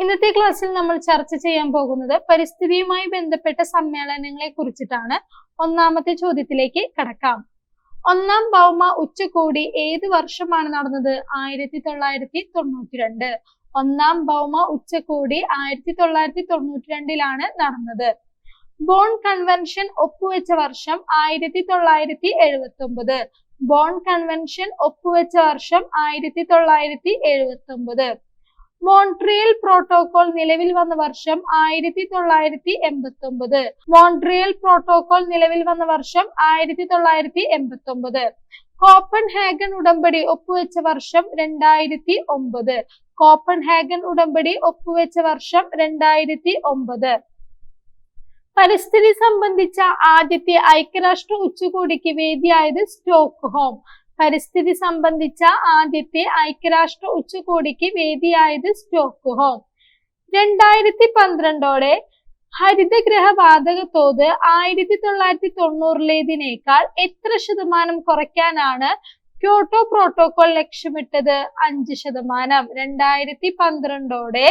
ഇന്നത്തെ ക്ലാസ്സിൽ നമ്മൾ ചർച്ച ചെയ്യാൻ പോകുന്നത് പരിസ്ഥിതിയുമായി ബന്ധപ്പെട്ട സമ്മേളനങ്ങളെ കുറിച്ചിട്ടാണ്. ഒന്നാമത്തെ ചോദ്യത്തിലേക്ക് കടക്കാം. ഒന്നാം ഭൗമ ഉച്ചകോടി ഏത് വർഷമാണ് നടന്നത്? ആയിരത്തി തൊള്ളായിരത്തി തൊണ്ണൂറ്റി രണ്ട് ഒന്നാം ഭൗമ ഉച്ചകോടി ആയിരത്തി തൊള്ളായിരത്തി തൊണ്ണൂറ്റി രണ്ടിലാണ് നടന്നത്. ബോൺ കൺവെൻഷൻ ഒപ്പുവെച്ച വർഷം ആയിരത്തി തൊള്ളായിരത്തി എഴുപത്തി ഒമ്പത് ബോൺ കൺവെൻഷൻ ഒപ്പുവെച്ച വർഷം ആയിരത്തി തൊള്ളായിരത്തി എഴുപത്തി ഒമ്പത് മോൺട്രിയൽ പ്രോട്ടോകോൾ നിലവിൽ വന്ന വർഷം ആയിരത്തി തൊള്ളായിരത്തി എൺപത്തി ഒമ്പത് മോൺട്രിയൽ പ്രോട്ടോകോൾ നിലവിൽ വന്ന വർഷം ആയിരത്തി തൊള്ളായിരത്തി എൺപത്തി ഒമ്പത് കോപ്പൻ ഹാഗൻ ഉടമ്പടി ഒപ്പുവെച്ച വർഷം രണ്ടായിരത്തി ഒമ്പത് കോപ്പൻ ഹാഗൻ ഉടമ്പടി ഒപ്പുവെച്ച വർഷം രണ്ടായിരത്തി ഒമ്പത് പരിസ്ഥിതി സംബന്ധിച്ച ആദ്യത്തെ ഐക്യരാഷ്ട്ര ഉച്ചകോടിക്ക് വേദിയായത് സ്റ്റോക്ക് ഹോം പരിസ്ഥിതി സംബന്ധിച്ച ആദ്യത്തെ ഐക്യരാഷ്ട്ര ഉച്ചകോടിക്ക് വേദിയായത് സ്റ്റോക്ക്ഹോം രണ്ടായിരത്തി പന്ത്രണ്ടോടെ ഹരിതഗ്രഹ വാതക തോത് ആയിരത്തി തൊള്ളായിരത്തി തൊണ്ണൂറിലേതിനേക്കാൾ എത്ര ശതമാനം കുറയ്ക്കാനാണ് ക്യോട്ടോ പ്രോട്ടോകോൾ ലക്ഷ്യമിട്ടത് അഞ്ച് ശതമാനം. രണ്ടായിരത്തി പന്ത്രണ്ടോടെ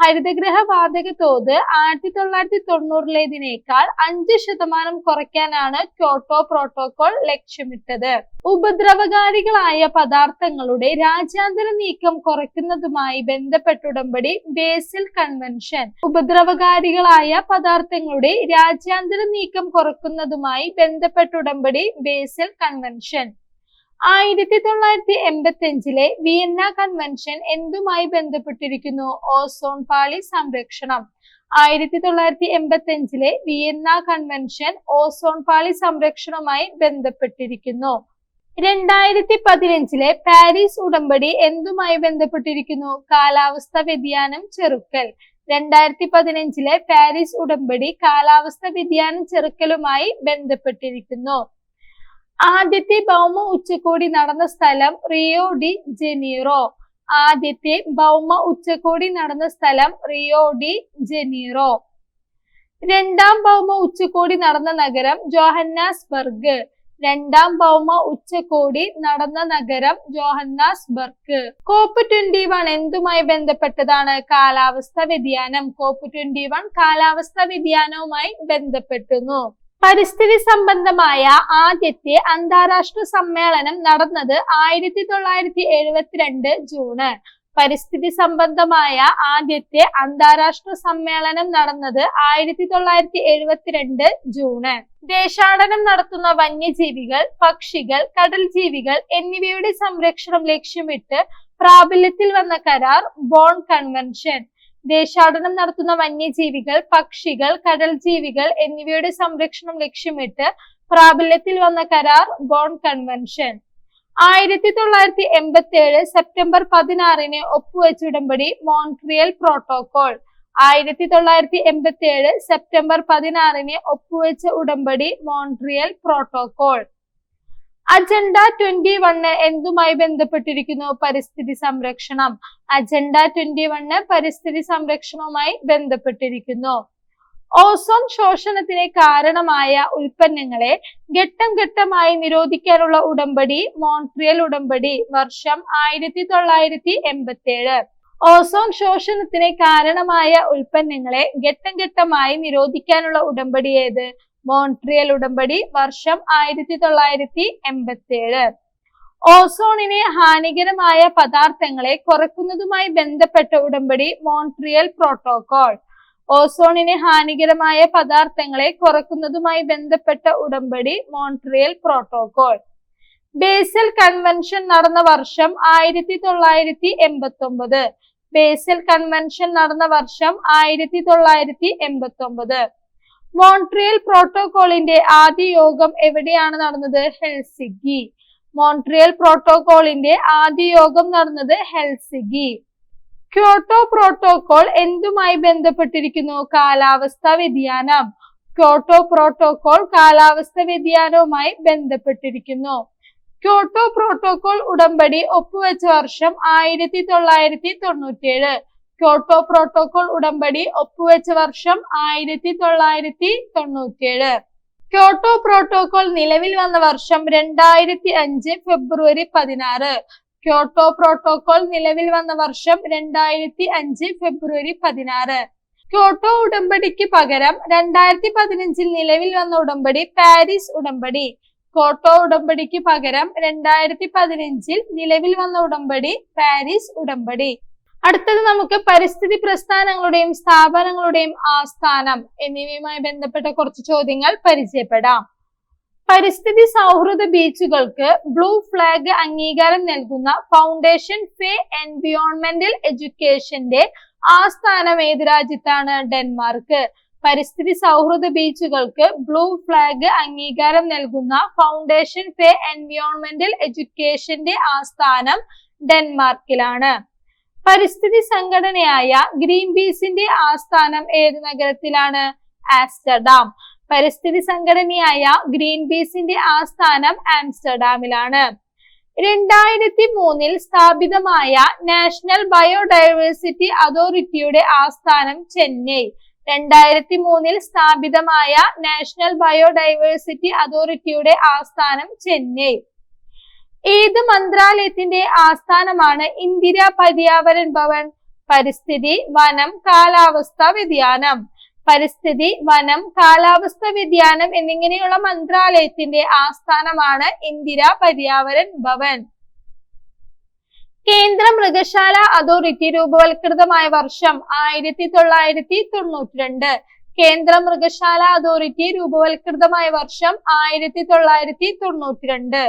ഹരിതഗ്രഹ വാതക തോത് ആയിരത്തി തൊള്ളായിരത്തി തൊണ്ണൂറിലേതിനേക്കാൾ അഞ്ച് ശതമാനം കുറയ്ക്കാനാണ് ക്യോട്ടോ പ്രോട്ടോകോൾ ലക്ഷ്യമിട്ടത്. ഉപദ്രവകാരികളായ പദാർത്ഥങ്ങളുടെ രാജ്യാന്തര നീക്കം കുറയ്ക്കുന്നതുമായി ബന്ധപ്പെട്ട ഉടമ്പടി ബേസിൽ കൺവെൻഷൻ. ഉപദ്രവകാരികളായ പദാർത്ഥങ്ങളുടെ രാജ്യാന്തര നീക്കം കുറയ്ക്കുന്നതുമായി ബന്ധപ്പെട്ട ഉടമ്പടി ബേസിൽ കൺവെൻഷൻ. ആയിരത്തി തൊള്ളായിരത്തി എൺപത്തി അഞ്ചിലെ വിയന്ന കൺവെൻഷൻ എന്തുമായി ബന്ധപ്പെട്ടിരിക്കുന്നു? ഓസോൺ പാളി സംരക്ഷണം. ആയിരത്തി തൊള്ളായിരത്തി എൺപത്തി അഞ്ചിലെ വിയന്ന കൺവെൻഷൻ ഓസോൺ പാളി സംരക്ഷണവുമായി ബന്ധപ്പെട്ടിരിക്കുന്നു. രണ്ടായിരത്തി പതിനഞ്ചിലെ പാരീസ് ഉടമ്പടി എന്തുമായി ബന്ധപ്പെട്ടിരിക്കുന്നു? കാലാവസ്ഥ വ്യതിയാനം ചെറുക്കൽ. രണ്ടായിരത്തി പതിനഞ്ചിലെ പാരീസ് ഉടമ്പടി കാലാവസ്ഥ വ്യതിയാനം ചെറുക്കലുമായി ബന്ധപ്പെട്ടിരിക്കുന്നു. ആദ്യത്തെ ഭൗമ ഉച്ചകോടി നടന്ന സ്ഥലം റിയോ ഡി ജനീറോ. ആദ്യത്തെ ഭൗമ ഉച്ചകോടി നടന്ന സ്ഥലം റിയോ ഡി ജനീറോ. രണ്ടാം ഭൗമ ഉച്ചകോടി നടന്ന നഗരം ജോഹന്നാസ്ബർഗ്. രണ്ടാം ഭൗമ ഉച്ചകോടി നടന്ന നഗരം ജോഹന്നാസ്ബർഗ്. കോപ്പ് ട്വന്റി വൺ എന്തുമായി ബന്ധപ്പെട്ടതാണ്? കാലാവസ്ഥ വ്യതിയാനം. കോപ്പ് ട്വന്റി വൺ കാലാവസ്ഥ വ്യതിയാനവുമായി ബന്ധപ്പെട്ടുന്നു. പരിസ്ഥിതി സംബന്ധമായ ആദ്യത്തെ അന്താരാഷ്ട്ര സമ്മേളനം നടന്നത് ആയിരത്തി തൊള്ളായിരത്തി എഴുപത്തിരണ്ട് ജൂണ്. പരിസ്ഥിതി സംബന്ധമായ ആദ്യത്തെ അന്താരാഷ്ട്ര സമ്മേളനം നടന്നത് ആയിരത്തി തൊള്ളായിരത്തി എഴുപത്തിരണ്ട് ജൂണ്. ദേശാടനം നടത്തുന്ന വന്യജീവികൾ പക്ഷികൾ കടൽ ജീവികൾ എന്നിവയുടെ സംരക്ഷണം ലക്ഷ്യമിട്ട് പ്രാബല്യത്തിൽ വന്ന കരാർ ബോൺ കൺവെൻഷൻ. ദേശാടനം നടത്തുന്ന വന്യജീവികൾ പക്ഷികൾ കടൽ ജീവികൾ എന്നിവയുടെ സംരക്ഷണം ലക്ഷ്യമിട്ട് പ്രാബല്യത്തിൽ വന്ന കരാർ ബോൺ കൺവെൻഷൻ. ആയിരത്തി തൊള്ളായിരത്തി എൺപത്തി ഏഴ് സെപ്റ്റംബർ പതിനാറിന് ഒപ്പുവെച്ച ഉടമ്പടി മോൺട്രിയൽ പ്രോട്ടോകോൾ. ആയിരത്തി തൊള്ളായിരത്തി എൺപത്തി ഏഴ് സെപ്റ്റംബർ പതിനാറിന് ഒപ്പുവെച്ച ഉടമ്പടി Montreal protocol. Agenda twenty one എന്തുമായി ബന്ധപ്പെട്ടിരിക്കുന്നു? പരിസ്ഥിതി സംരക്ഷണം. അജണ്ട ട്വന്റി വണ് പരിസ്ഥിതി സംരക്ഷണവുമായി ബന്ധപ്പെട്ടിരിക്കുന്നു. ഓസോൺ ശോഷണത്തിന് കാരണമായ ഉൽപ്പന്നങ്ങളെ ഘട്ടം ഘട്ടമായി നിരോധിക്കാനുള്ള ഉടമ്പടി മോൺട്രിയൽ ഉടമ്പടി വർഷം ആയിരത്തി തൊള്ളായിരത്തി എൺപത്തി ഏഴ് ഓസോൺ ശോഷണത്തിന് കാരണമായ ഉൽപ്പന്നങ്ങളെ ഘട്ടം ഘട്ടമായി നിരോധിക്കാനുള്ള ഉടമ്പടി ഏത്? മോൺട്രിയൽ ഉടമ്പടി വർഷം ആയിരത്തി തൊള്ളായിരത്തി എൺപത്തി ഏഴ് ഓസോണിനെ ഹാനികരമായ പദാർത്ഥങ്ങളെ കുറയ്ക്കുന്നതുമായി ബന്ധപ്പെട്ട ഉടമ്പടി മോൺട്രിയൽ പ്രോട്ടോകോൾ. ഓസോണിനെ ഹാനികരമായ പദാർത്ഥങ്ങളെ കുറയ്ക്കുന്നതുമായി ബന്ധപ്പെട്ട ഉടമ്പടി മോൺട്രിയൽ പ്രോട്ടോകോൾ. ബേസൽ കൺവെൻഷൻ നടന്ന വർഷം ആയിരത്തി തൊള്ളായിരത്തി എൺപത്തി ഒമ്പത് ബേസൽ കൺവെൻഷൻ നടന്ന വർഷം ആയിരത്തി തൊള്ളായിരത്തി എൺപത്തി ഒമ്പത് മോൺട്രിയൽ പ്രോട്ടോകോളിന്റെ ആദ്യ യോഗം എവിടെയാണ് നടന്നത്? ഹെൽസിഗി. മോൺട്രിയൽ പ്രോട്ടോകോളിന്റെ ആദ്യ യോഗം നടന്നത് ഹെൽസിഗി. ക്യോട്ടോ പ്രോട്ടോകോൾ എന്തുമായി ബന്ധപ്പെട്ടിരിക്കുന്നു? കാലാവസ്ഥാ വ്യതിയാനം. ക്യോട്ടോ പ്രോട്ടോകോൾ കാലാവസ്ഥാ വ്യതിയാനവുമായി ബന്ധപ്പെട്ടിരിക്കുന്നു. ക്യോട്ടോ പ്രോട്ടോകോൾ ഉടമ്പടി ഒപ്പുവെച്ച വർഷം ആയിരത്തി തൊള്ളായിരത്തി തൊണ്ണൂറ്റിയേഴ്. ക്യോട്ടോ പ്രോട്ടോകോൾ ഉടമ്പടി ഒപ്പുവെച്ച വർഷം ആയിരത്തി തൊള്ളായിരത്തി തൊണ്ണൂറ്റിയേഴ് ക്യോട്ടോ പ്രോട്ടോകോൾ നിലവിൽ വന്ന വർഷം രണ്ടായിരത്തി അഞ്ച് ഫെബ്രുവരി പതിനാറ്. ക്യോട്ടോ പ്രോട്ടോകോൾ നിലവിൽ വന്ന വർഷം രണ്ടായിരത്തി അഞ്ച് ഫെബ്രുവരി പതിനാറ്. ക്യോട്ടോ ഉടമ്പടിക്ക് പകരം രണ്ടായിരത്തി പതിനഞ്ചിൽ നിലവിൽ വന്ന ഉടമ്പടി പാരീസ് ഉടമ്പടി. ക്യോട്ടോ ഉടമ്പടിക്ക് പകരം രണ്ടായിരത്തി പതിനഞ്ചിൽ നിലവിൽ വന്ന ഉടമ്പടി പാരീസ് ഉടമ്പടി. അടുത്തത് നമുക്ക് പരിസ്ഥിതി പ്രസ്ഥാനങ്ങളുടെയും സ്ഥാപനങ്ങളുടെയും ആസ്ഥാനം എന്നിവയുമായി ബന്ധപ്പെട്ട കുറച്ച് ചോദ്യങ്ങൾ പരിചയപ്പെടാം. പരിസ്ഥിതി സൗഹൃദ ബീച്ചുകൾക്ക് ബ്ലൂ ഫ്ലാഗ് അംഗീകാരം നൽകുന്ന ഫൗണ്ടേഷൻ ഫേ എൻവിയോൺമെന്റൽ എഡ്യൂക്കേഷന്റെ ആസ്ഥാനം ഏത് രാജ്യത്താണ്? ഡെൻമാർക്ക്. പരിസ്ഥിതി സൗഹൃദ ബീച്ചുകൾക്ക് ബ്ലൂ ഫ്ലാഗ് അംഗീകാരം നൽകുന്ന ഫൗണ്ടേഷൻ ഫേ എൻവിയോൺമെന്റൽ എഡ്യൂക്കേഷന്റെ ആസ്ഥാനം ഡെൻമാർക്കിലാണ്. പരിസ്ഥിതി സംഘടനയായ ഗ്രീൻ പീസിന്റെ ആസ്ഥാനം ഏത് നഗരത്തിലാണ്? ആംസ്റ്റർഡാം. പരിസ്ഥിതി സംഘടനയായ ഗ്രീൻ പീസിന്റെ ആസ്ഥാനം ആംസ്റ്റർഡാമിലാണ്. രണ്ടായിരത്തി മൂന്നിൽ സ്ഥാപിതമായ നാഷണൽ ബയോഡൈവേഴ്സിറ്റി അതോറിറ്റിയുടെ ആസ്ഥാനം ചെന്നൈ. രണ്ടായിരത്തി മൂന്നിൽ സ്ഥാപിതമായ നാഷണൽ ബയോഡൈവേഴ്സിറ്റി അതോറിറ്റിയുടെ ആസ്ഥാനം ചെന്നൈ. ഏത് മന്ത്രാലയത്തിന്റെ ആസ്ഥാനമാണ് ഇന്ദിര പര്യാവരൺ ഭവൻ? പരിസ്ഥിതി വനം കാലാവസ്ഥ വ്യതിയാനം. പരിസ്ഥിതി വനം കാലാവസ്ഥ വ്യതിയാനം എന്നിങ്ങനെയുള്ള മന്ത്രാലയത്തിന്റെ ആസ്ഥാനമാണ് ഇന്ദിര പര്യാവരൺ ഭവൻ. കേന്ദ്ര മൃഗശാല അതോറിറ്റി രൂപവൽകൃതമായ വർഷം ആയിരത്തി തൊള്ളായിരത്തി തൊണ്ണൂറ്റിരണ്ട് കേന്ദ്ര മൃഗശാല അതോറിറ്റി രൂപവൽകൃതമായ വർഷം ആയിരത്തി തൊള്ളായിരത്തി തൊണ്ണൂറ്റിരണ്ട്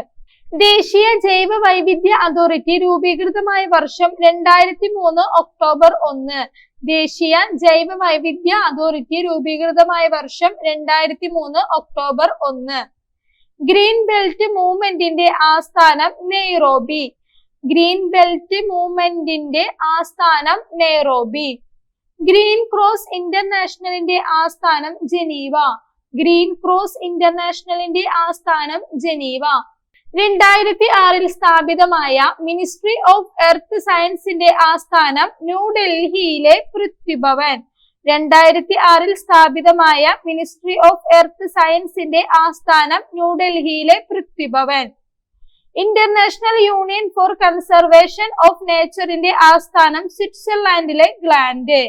ദേശീയ ജൈവ വൈവിധ്യ അതോറിറ്റി രൂപീകൃതമായ വർഷം രണ്ടായിരത്തി മൂന്ന് ഒക്ടോബർ ഒന്ന്. ദേശീയ ജൈവ വൈവിധ്യ അതോറിറ്റി രൂപീകൃതമായ വർഷം രണ്ടായിരത്തി മൂന്ന് ഒക്ടോബർ ഒന്ന്. ഗ്രീൻ ബെൽറ്റ് മൂവ്മെന്റിന്റെ ആസ്ഥാനം നെയ്റോബി. ഗ്രീൻ ബെൽറ്റ് മൂവ്മെന്റിന്റെ ആസ്ഥാനം നെയ്റോബി. ഗ്രീൻ ക്രോസ് ഇന്റർനാഷണലിന്റെ ആസ്ഥാനം ജനീവ. ഗ്രീൻ ക്രോസ് ഇന്റർനാഷണലിന്റെ ആസ്ഥാനം ജനീവ. രണ്ടായിരത്തി ആറിൽ സ്ഥാപിതമായ മിനിസ്ട്രി ഓഫ് എർത്ത് സയൻസിന്റെ ആസ്ഥാനം ന്യൂഡൽഹിയിലെ പൃഥ്വിഭവൻ. രണ്ടായിരത്തി ആറിൽ സ്ഥാപിതമായ മിനിസ്ട്രി ഓഫ് എർത്ത് സയൻസിന്റെ ആസ്ഥാനം ന്യൂഡൽഹിയിലെ Prithvi Bhavan. International union for conservation of നേച്ചറിന്റെ ആസ്ഥാനം സ്വിറ്റ്സർലാൻഡിലെ Gland.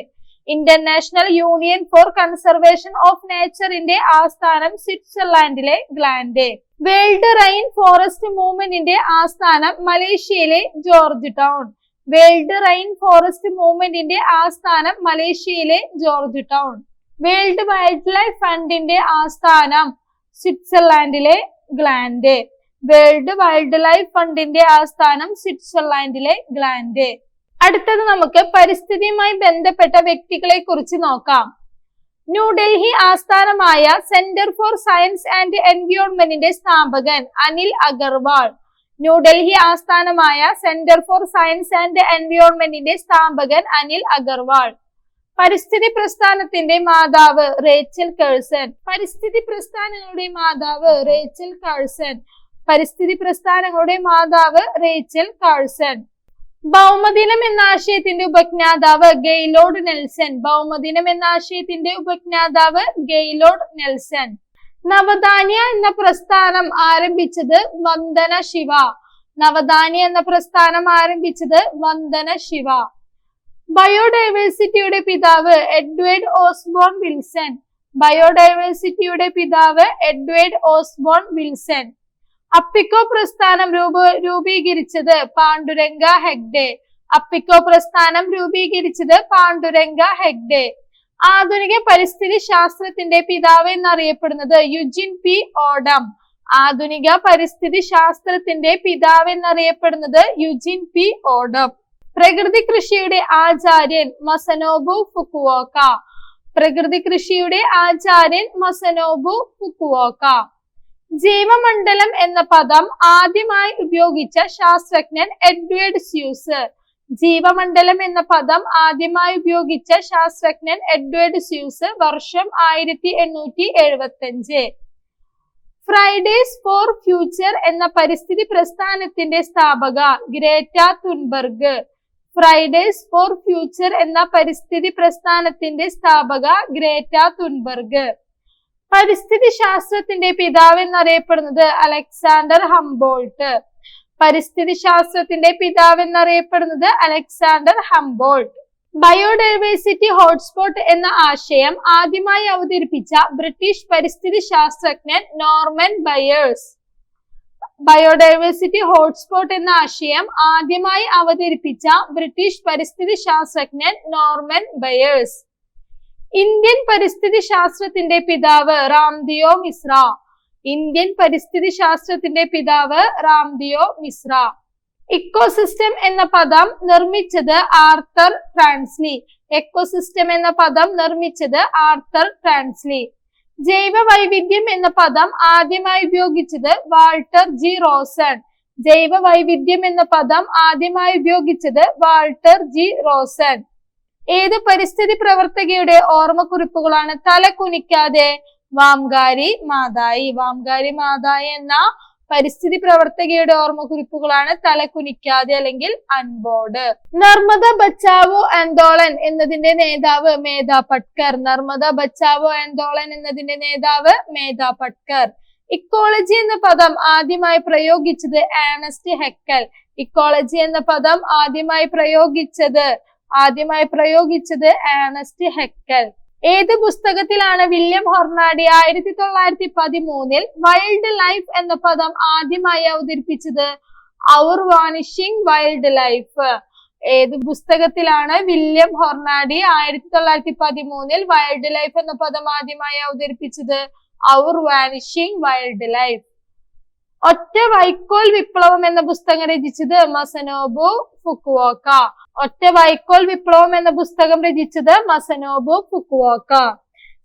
International union for conservation of നേച്ചറിന്റെ ആസ്ഥാനം സ്വിറ്റ്സർലാൻഡിലെ ഗ്ലാൻഡ്. വേൾഡ് റൈൻ ഫോറസ്റ്റ് മൂവ്മെന്റിന്റെ ആസ്ഥാനം മലേഷ്യയിലെ George Town. World Rhine forest മൂവ്മെന്റിന്റെ ആസ്ഥാനം മലേഷ്യയിലെ George Town. World wild life ഫണ്ടിന്റെ ആസ്ഥാനം സ്വിറ്റ്സർലാൻഡിലെ ഗ്ലാൻഡ്. വേൾഡ് വൈൽഡ് ലൈഫ് ഫണ്ടിന്റെ ആസ്ഥാനം സ്വിറ്റ്സർലാൻഡിലെ ഗ്ലാൻഡ്. അടുത്തത് നമുക്ക് പരിസ്ഥിതിയുമായി ബന്ധപ്പെട്ട വ്യക്തികളെ കുറിച്ച് നോക്കാം. ന്യൂഡൽഹി ആസ്ഥാനമായ സെന്റർ ഫോർ സയൻസ് ആൻഡ് എൻവിയോൺമെന്റിന്റെ സ്ഥാപകൻ അനിൽ അഗർവാൾ. ന്യൂഡൽഹി ആസ്ഥാനമായ സെന്റർ ഫോർ സയൻസ് ആൻഡ് എൻവിയോൺമെന്റിന്റെ സ്ഥാപകൻ അനിൽ അഗർവാൾ. പരിസ്ഥിതി പ്രസ്ഥാനത്തിന്റെ മാതാവ് റേച്ചൽ കേഴ്സൺ. പരിസ്ഥിതി പ്രസ്ഥാനങ്ങളുടെ മാതാവ് റേച്ചൽ കാഴ്സൺ. പരിസ്ഥിതി പ്രസ്ഥാനങ്ങളുടെ മാതാവ് റേച്ചൽ കാഴ്സൺ. ഭൗമദിനം എന്ന ആശയത്തിന്റെ ഉപജ്ഞാതാവ് ഗെയ്ലോഡ് നെൽസൺ. ഭൗമദിനം എന്ന ആശയത്തിന്റെ ഉപജ്ഞാതാവ് ഗെയ്ലോഡ് നെൽസൺ. നവധാന്യ എന്ന പ്രസ്ഥാനം ആരംഭിച്ചത് വന്ദന ശിവ. നവധാന്യ എന്ന പ്രസ്ഥാനം ആരംഭിച്ചത് വന്ദന ശിവ. ബയോഡൈവേഴ്സിറ്റിയുടെ പിതാവ് എഡ്വേർഡ് ഓസ്ബോൺ വിൽസൺ. ബയോഡൈവേഴ്സിറ്റിയുടെ പിതാവ് എഡ്വേർഡ് ഓസ്ബോൺ വിൽസൺ. അപ്പിക്കോ പ്രസ്ഥാനം രൂപ രൂപീകരിച്ചത് പാണ്ഡുരംഗ ഹെഗ്ഡെ. അപ്പിക്കോ പ്രസ്ഥാനം രൂപീകരിച്ചത് പാണ്ഡുരംഗ ഹെഗ്ഡെ. ആധുനിക പരിസ്ഥിതി ശാസ്ത്രത്തിന്റെ പിതാവ് എന്നറിയപ്പെടുന്നത് യുജിൻ പി ഓഡം. ആധുനിക പരിസ്ഥിതി ശാസ്ത്രത്തിന്റെ പിതാവ് എന്നറിയപ്പെടുന്നത് യുജിൻ പി ഓഡം. പ്രകൃതി കൃഷിയുടെ ആചാര്യൻ മസനോബു ഫുക്കുവോക്ക. പ്രകൃതി കൃഷിയുടെ ആചാര്യൻ മസനോബു ഫുക്കുവോക്ക. ജൈവമണ്ഡലം എന്ന പദം ആദ്യമായി ഉപയോഗിച്ച ശാസ്ത്രജ്ഞൻ എഡ്വേർഡ് സ്യൂസ്. ജീവമണ്ഡലം എന്ന പദം ആദ്യമായി ഉപയോഗിച്ച ശാസ്ത്രജ്ഞൻ എഡ്വേർഡ് സ്യൂസ് വർഷം ആയിരത്തി എണ്ണൂറ്റി എഴുപത്തി അഞ്ച് ഫ്രൈഡേസ് ഫോർ ഫ്യൂച്ചർ എന്ന പരിസ്ഥിതി പ്രസ്ഥാനത്തിന്റെ സ്ഥാപക Greta Thunberg. Fridays for future എന്ന പരിസ്ഥിതി പ്രസ്ഥാനത്തിന്റെ സ്ഥാപക ഗ്രേറ്റ തുൻബർഗ്. പരിസ്ഥിതി ശാസ്ത്രത്തിന്റെ പിതാവ് എന്നറിയപ്പെടുന്നത് അലക്സാണ്ടർ ഹംബോൾട്ട്. പരിസ്ഥിതി ശാസ്ത്രത്തിന്റെ പിതാവ് എന്നറിയപ്പെടുന്നത് അലക്സാണ്ടർ ഹംബോൾട്ട്. ബയോഡൈവേഴ്സിറ്റി ഹോട്ട്സ്പോട്ട് എന്ന ആശയം ആദ്യമായി അവതരിപ്പിച്ച ബ്രിട്ടീഷ് പരിസ്ഥിതി ശാസ്ത്രജ്ഞൻ നോർമൻ ബയേഴ്സ്. ബയോഡൈവേഴ്സിറ്റി ഹോട്ട്സ്പോട്ട് എന്ന ആശയം ആദ്യമായി അവതരിപ്പിച്ച ബ്രിട്ടീഷ് പരിസ്ഥിതി ശാസ്ത്രജ്ഞൻ നോർമൻ ബയേഴ്സ്. ഇന്ത്യൻ പരിസ്ഥിതി ശാസ്ത്രത്തിന്റെ പിതാവ് റാംദിയോ മിശ്ര. ഇന്ത്യൻ പരിസ്ഥിതി ശാസ്ത്രത്തിന്റെ പിതാവ് റാംദിയോ മിശ്ര. ഇക്കോസിസ്റ്റം എന്ന പദം നിർമ്മിച്ചത് ആർത്തർ ട്രാൻസ്ലി എക്കോസിസ്റ്റം എന്ന പദം നിർമ്മിച്ചത് ആർത്തർ ട്രാൻസ്ലി ജൈവ വൈവിധ്യം എന്ന പദം ആദ്യമായി ഉപയോഗിച്ചത് വാൾട്ടർ ജി റോസൺ. ജൈവ വൈവിധ്യം എന്ന പദം ആദ്യമായി ഉപയോഗിച്ചത് വാൾട്ടർ ജി റോസൺ. ഏത് പരിസ്ഥിതി പ്രവർത്തകയുടെ ഓർമ്മക്കുറിപ്പുകളാണ് തലകുനിക്കാതെ വാംഗാരി മാതായി? വാംഗാരി മാതായി എന്ന പരിസ്ഥിതി പ്രവർത്തകയുടെ ഓർമ്മക്കുറിപ്പുകളാണ് തലകുനിക്കാതെ അല്ലെങ്കിൽ അൺബോർഡ്. നർമ്മദ ബച്ചാവോ ആന്തോളൻ എന്നതിന്റെ നേതാവ് മേധാ പട്കർ. നർമ്മദ ബച്ചാവോ ആന്തോളൻ എന്നതിന്റെ നേതാവ് മേധാ പട്കർ. ഇക്കോളജി എന്ന പദം ആദ്യമായി പ്രയോഗിച്ചത് ആനസ്റ്റ് ഹെക്കൽ. ഇക്കോളജി എന്ന പദം ആദ്യമായി പ്രയോഗിച്ചത് ആദ്യമായി പ്രയോഗിച്ചത് ആനസ്റ്റ് ഹെക്കൽ. ഏത് പുസ്തകത്തിലാണ് വില്യം ഹൊർണാഡി ആയിരത്തി തൊള്ളായിരത്തി പതിമൂന്നിൽ വൈൽഡ് ലൈഫ് എന്ന പദം ആദ്യമായി അവതരിപ്പിച്ചത്? Our vanishing wildlife. ഏത് പുസ്തകത്തിലാണ് വില്യം ഹൊർണാഡി ആയിരത്തി തൊള്ളായിരത്തി പതിമൂന്നിൽ വൈൽഡ് ലൈഫ് എന്ന പദം ആദ്യമായി അവതരിപ്പിച്ചത്? Our vanishing wildlife. ഒറ്റ വൈക്കോൽ വിപ്ലവം എന്ന പുസ്തകം രചിച്ചത് മസനോബു ഫുക്കുവോക്ക. ഒറ്റ വൈക്കോൽ വിപ്ലവം എന്ന പുസ്തകം രചിച്ചത് Masanobu Fukuoka.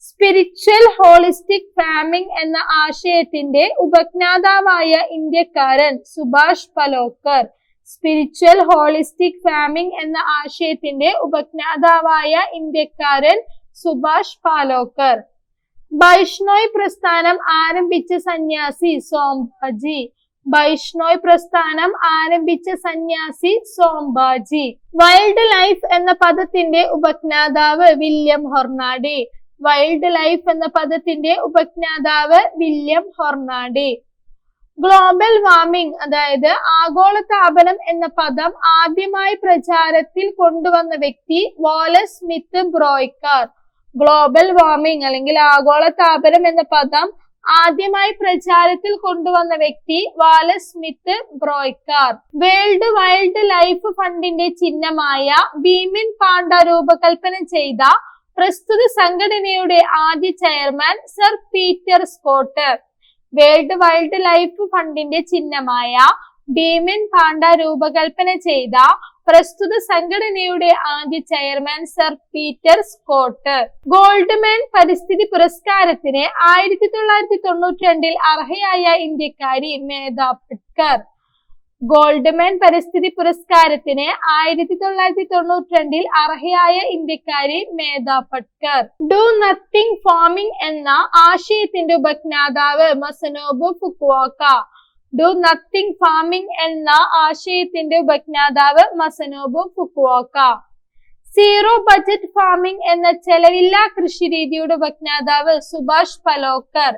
Spiritual holistic farming എന്ന ആശയത്തിന്റെ ഉപജ്ഞാതാവായ ഇന്ത്യക്കാരൻ Subhash Palekar. Spiritual holistic farming എന്ന ആശയത്തിന്റെ ഉപജ്ഞാതാവായ ഇന്ത്യക്കാരൻ സുഭാഷ് പാലോക്കർ. വൈഷ്ണോയ് പ്രസ്ഥാനം ആരംഭിച്ച സന്യാസി സോംബാജി. വൈഷ്ണോയ് പ്രസ്ഥാനം ആരംഭിച്ച സന്യാസി സോംബാജി. വൈൽഡ് ലൈഫ് എന്ന പദത്തിന്റെ ഉപജ്ഞാതാവ് വില്യം ഹൊർണാഡി. വൈൽഡ് ലൈഫ് എന്ന പദത്തിന്റെ ഉപജ്ഞാതാവ് വില്യം ഹൊർണാഡി. ഗ്ലോബൽ വാർമിംഗ് അതായത് ആഗോളതാപനം എന്ന പദം ആദ്യമായി പ്രചാരത്തിൽ കൊണ്ടുവന്ന വ്യക്തി Wallace Smith Broecker. Global warming അല്ലെങ്കിൽ ആഗോളതാപനം എന്ന പദം ആദ്യമായി പ്രചാരത്തിൽ കൊണ്ടുവന്ന വ്യക്തി Wallace Smith Broecker. World wildlife ഫണ്ടിന്റെ ചിഹ്നമായ ഭീമിൻ പാണ്ട രൂപകൽപ്പന ചെയ്ത പ്രസ്തുത സംഘടനയുടെ ആദ്യ chairman sir Peter Scott. World wildlife ഫണ്ടിന്റെ ചിഹ്നമായ ഭീമിൻ പാണ്ട രൂപകൽപ്പന ചെയ്ത പ്രസ്തുത സംഘടനയുടെ ആദ്യ chairman sir Peter Scott. Goldman പരിസ്ഥിതി പുരസ്കാരത്തിന് ആയിരത്തി തൊള്ളായിരത്തി തൊണ്ണൂറ്റി രണ്ടിൽ അർഹയായ ഇന്ത്യക്കാരി മേധാ പട്കർ. ഗോൾഡ്മാൻ പരിസ്ഥിതി പുരസ്കാരത്തിന് ആയിരത്തി തൊള്ളായിരത്തി തൊണ്ണൂറ്റി രണ്ടിൽ അർഹയായ ഇന്ത്യക്കാരി Medha Patkar. Do nothing farming എന്ന ആശയത്തിന്റെ ഉപജ്ഞാതാവ് Masanobu Fukuoka do nothing farming എന്ന ആശയത്തിന്റെ ഉപജ്ഞാതാവ് Masanobu Fukuoka. Zero budget farming എന്ന ചെലവില്ലാ കൃഷി രീതിയുടെ ഉപജ്ഞാതാവ് Subhash Palekar.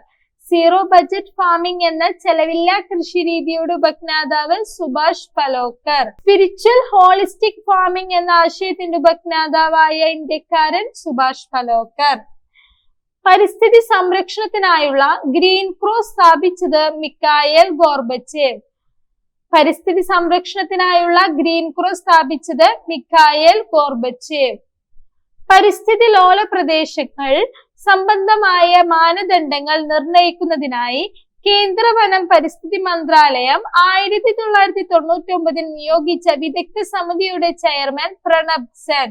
Zero budget farming എന്ന ചെലവില്ലാ കൃഷി രീതിയുടെ ഉപജ്ഞാതാവ് Subhash Palekar. Spiritual holistic farming എന്ന ആശയത്തിന്റെ ഉപജ്ഞാതാവായ ഇന്ത്യക്കാരൻ സുഭാഷ് പലോക്കർ. പരിസ്ഥിതി സംരക്ഷണത്തിനായുള്ള ഗ്രീൻ ക്രോസ് സ്ഥാപിച്ചത് മിക്കായൽ ഗോർബച്ചേവ് പരിസ്ഥിതി സംരക്ഷണത്തിനായുള്ള ഗ്രീൻ ക്രോസ് സ്ഥാപിച്ചത് മിക്കായൽ ഗോർബച്ചേവ് പരിസ്ഥിതി ലോല പ്രദേശങ്ങൾ സംബന്ധമായ മാനദണ്ഡങ്ങൾ നിർണയിക്കുന്നതിനായി കേന്ദ്ര വനം പരിസ്ഥിതി മന്ത്രാലയം ആയിരത്തി തൊള്ളായിരത്തി തൊണ്ണൂറ്റി ഒമ്പതിൽ നിയോഗിച്ച വിദഗ്ധ സമിതിയുടെ ചെയർമാൻ പ്രണബ് സെൻ.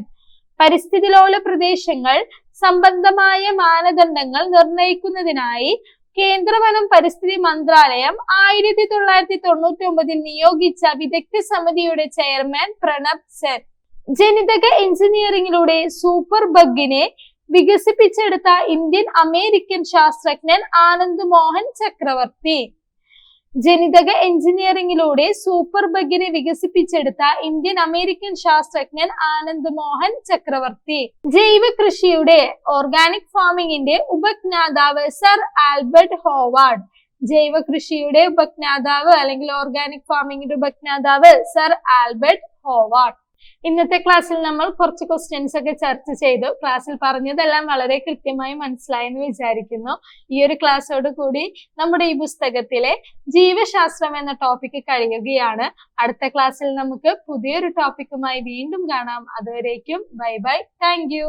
പരിസ്ഥിതി ലോല പ്രദേശങ്ങൾ സംബന്ധമായ മാനദണ്ഡങ്ങൾ നിർണയിക്കുന്നതിനായി കേന്ദ്ര വനം പരിസ്ഥിതി മന്ത്രാലയം ആയിരത്തി തൊള്ളായിരത്തി തൊണ്ണൂറ്റി ഒമ്പതിൽ നിയോഗിച്ച വിദഗ്ധ സമിതിയുടെ ചെയർമാൻ പ്രണബ് സെൻ. ജനിതക എഞ്ചിനീയറിംഗിലൂടെ സൂപ്പർ ബഗിനെ വികസിപ്പിച്ചെടുത്ത ഇന്ത്യൻ അമേരിക്കൻ ശാസ്ത്രജ്ഞൻ ആനന്ദ് മോഹൻ ചക്രവർത്തി. ജനിതക എഞ്ചിനീയറിംഗിലൂടെ സൂപ്പർ ബഗിനെ വികസിപ്പിച്ചെടുത്ത ഇന്ത്യൻ അമേരിക്കൻ ശാസ്ത്രജ്ഞൻ ആനന്ദ് മോഹൻ ചക്രവർത്തി. ജൈവ കൃഷിയുടെ ഓർഗാനിക് ഫാമിംഗിന്റെ ഉപജ്ഞാതാവ് സർ ആൽബർട്ട് ഹോവാർഡ്. ജൈവ കൃഷിയുടെ ഉപജ്ഞാതാവ് അല്ലെങ്കിൽ ഓർഗാനിക് ഫാമിംഗിന്റെ ഉപജ്ഞാതാവ് സർ ആൽബർട്ട് ഹോവാർഡ്. ഇന്നത്തെ ക്ലാസ്സിൽ നമ്മൾ കുറച്ച് ക്വസ്റ്റ്യൻസ് ഒക്കെ ചർച്ച ചെയ്തു. ക്ലാസ്സിൽ പറഞ്ഞതെല്ലാം വളരെ കൃത്യമായി മനസ്സിലായെന്ന് വിചാരിക്കുന്നു. ഈ ഒരു ക്ലാസ്സോട് കൂടി നമ്മുടെ ഈ പുസ്തകത്തിലെ ജീവശാസ്ത്രം എന്ന ടോപ്പിക്ക് കഴിയുകയാണ്. അടുത്ത ക്ലാസ്സിൽ നമുക്ക് പുതിയൊരു ടോപ്പിക്കുമായി വീണ്ടും കാണാം. അതുവരേക്കും ബൈ ബൈ. താങ്ക്